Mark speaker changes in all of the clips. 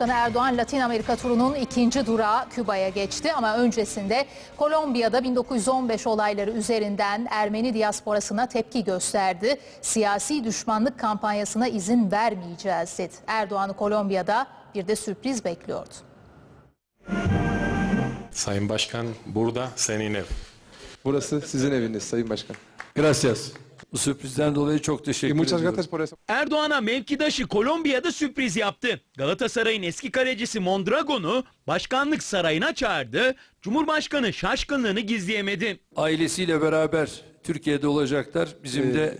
Speaker 1: Cumhurbaşkanı Erdoğan Latin Amerika turunun ikinci durağı Küba'ya geçti ama öncesinde Kolombiya'da 1915 olayları üzerinden Ermeni diasporasına tepki gösterdi. Siyasi düşmanlık kampanyasına izin vermeyeceğiz dedi. Erdoğan'ı Kolombiya'da bir de sürpriz bekliyordu.
Speaker 2: Sayın Başkan burada senin ev.
Speaker 3: Burası sizin eviniz Sayın Başkan.
Speaker 4: Gracias. Bu sürprizden dolayı çok teşekkür
Speaker 3: muchas
Speaker 4: ediyorum.
Speaker 3: gracias por eso.
Speaker 5: Erdoğan'a mevkidaşı Kolombiya'da sürpriz yaptı. Galatasaray'ın eski kalecisi Mondragon'u başkanlık sarayına çağırdı. Cumhurbaşkanı şaşkınlığını gizleyemedi.
Speaker 4: Ailesiyle beraber Türkiye'de olacaklar. Bizim de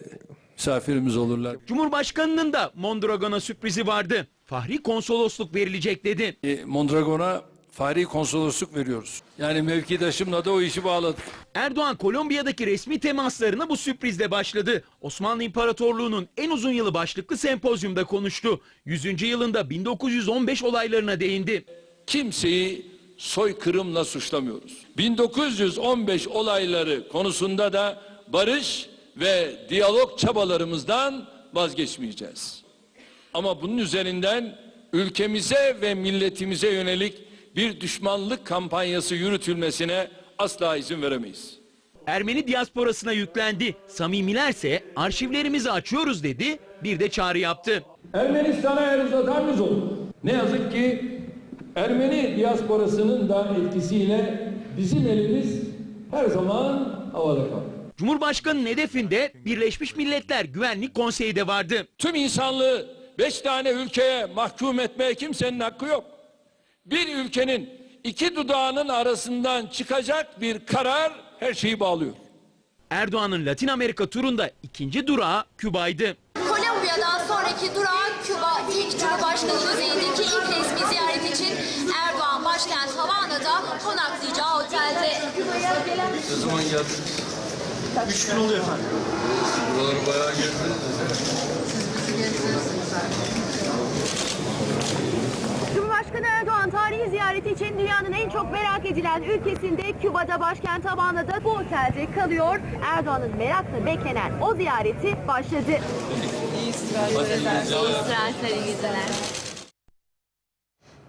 Speaker 4: misafirimiz olurlar.
Speaker 5: Cumhurbaşkanının da Mondragon'a sürprizi vardı. Fahri konsolosluk verilecek dedi.
Speaker 4: E, Mondragon'a fari konsolosluk veriyoruz. Yani mevkidaşımla da o işi bağladık.
Speaker 5: Erdoğan Kolombiya'daki resmi temaslarına bu sürprizle başladı. Osmanlı İmparatorluğu'nun en uzun yılı başlıklı sempozyumda konuştu. 100. yılında 1915 olaylarına değindi.
Speaker 4: Kimseyi soykırımla suçlamıyoruz. 1915 olayları konusunda da barış ve diyalog çabalarımızdan vazgeçmeyeceğiz. Ama bunun üzerinden ülkemize ve milletimize yönelik bir düşmanlık kampanyası yürütülmesine asla izin veremeyiz.
Speaker 5: Ermeni diasporasına yüklendi. Samimilerse arşivlerimizi açıyoruz dedi. Bir de çağrı yaptı.
Speaker 4: Ermenistan'a el uzatan biz olduk. Ne yazık ki Ermeni diasporasının da etkisiyle bizim elimiz her zaman havada kaldı.
Speaker 5: Cumhurbaşkanının hedefinde Birleşmiş Milletler Güvenlik Konseyi de vardı.
Speaker 4: Tüm insanlığı beş tane ülkeye mahkum etmeye kimsenin hakkı yok. Bir ülkenin iki dudağının arasından çıkacak bir karar her şeyi bağlıyor.
Speaker 5: Erdoğan'ın Latin Amerika turunda ikinci durağı Küba'ydı.
Speaker 6: Kolombiya'dan sonraki durak Küba ilk Cumhurbaşkanı düzeyindeki ilk resmi ziyaret için Erdoğan başkent Havana'da konaklayacağı otelde.
Speaker 4: Ne zaman geldiniz? Üç gün oluyor efendim. Buraları bayağı gezdiniz.
Speaker 7: Cumhurbaşkanı Erdoğan tarihi ziyareti için dünyanın en çok merak edilen ülkesinde Küba'da başkent Havana'da bu otelde kalıyor. Erdoğan'ın merakla beklenen o ziyareti başladı.
Speaker 6: İyi istirahatler, iyi geceler.